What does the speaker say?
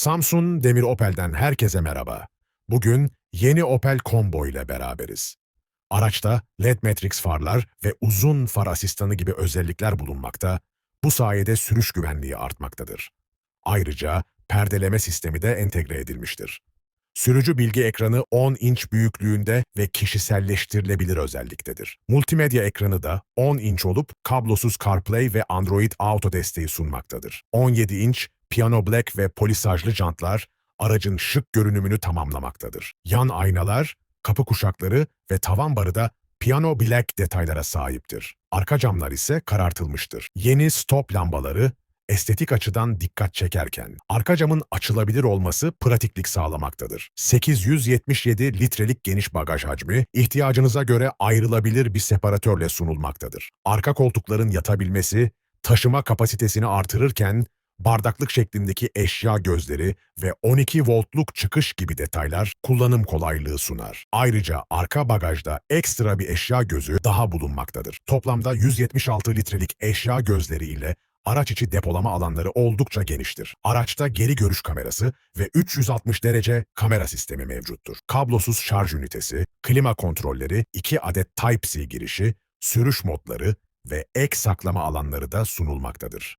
Samsun Demir Opel'den herkese merhaba. Bugün yeni Opel Combo ile beraberiz. Araçta LED Matrix farlar ve uzun far asistanı gibi özellikler bulunmakta, bu sayede sürüş güvenliği artmaktadır. Ayrıca perdeleme sistemi de entegre edilmiştir. Sürücü bilgi ekranı 10 inç büyüklüğünde ve kişiselleştirilebilir özelliktedir. Multimedya ekranı da 10 inç olup kablosuz CarPlay ve Android Auto desteği sunmaktadır. 17 inç piyano black ve polisajlı jantlar aracın şık görünümünü tamamlamaktadır. Yan aynalar, kapı kuşakları ve tavan barı da piyano black detaylara sahiptir. Arka camlar ise karartılmıştır. Yeni stop lambaları estetik açıdan dikkat çekerken, arka camın açılabilir olması pratiklik sağlamaktadır. 877 litrelik geniş bagaj hacmi, ihtiyacınıza göre ayrılabilir bir separatörle sunulmaktadır. Arka koltukların yatabilmesi, taşıma kapasitesini artırırken, bardaklık şeklindeki eşya gözleri ve 12 voltluk çıkış gibi detaylar kullanım kolaylığı sunar. Ayrıca arka bagajda ekstra bir eşya gözü daha bulunmaktadır. Toplamda 176 litrelik eşya gözleri ile araç içi depolama alanları oldukça geniştir. Araçta geri görüş kamerası ve 360 derece kamera sistemi mevcuttur. Kablosuz şarj ünitesi, klima kontrolleri, 2 adet Type-C girişi, sürüş modları ve ek saklama alanları da sunulmaktadır.